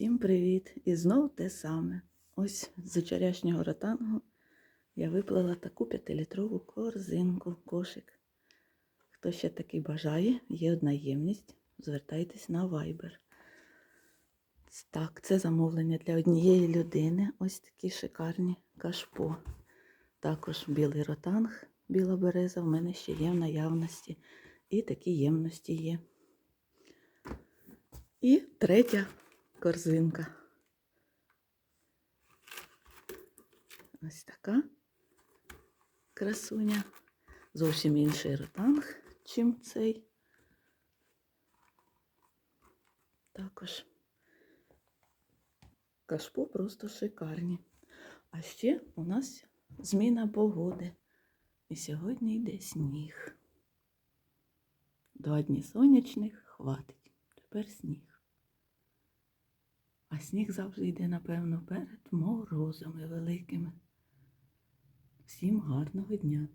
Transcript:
Всім привіт! І знов те саме. Ось з вчорашнього ротангу я виплала таку п'ятилітрову корзинку, кошик. Хто ще такий бажає, є одна ємність, звертайтесь на Viber. Так, це замовлення для однієї людини. Ось такі шикарні кашпо. Також білий ротанг, біла береза в мене ще є в наявності. І такі ємності є. І третя корзинка. Ось така красуня. Зовсім інший ротанг, чим цей. Також кашпо просто шикарні. А ще у нас зміна погоди. І сьогодні йде сніг. Два дні сонячних хватить. Тепер сніг. Сніг завжди йде, напевно, перед морозами великими. Всім гарного дня!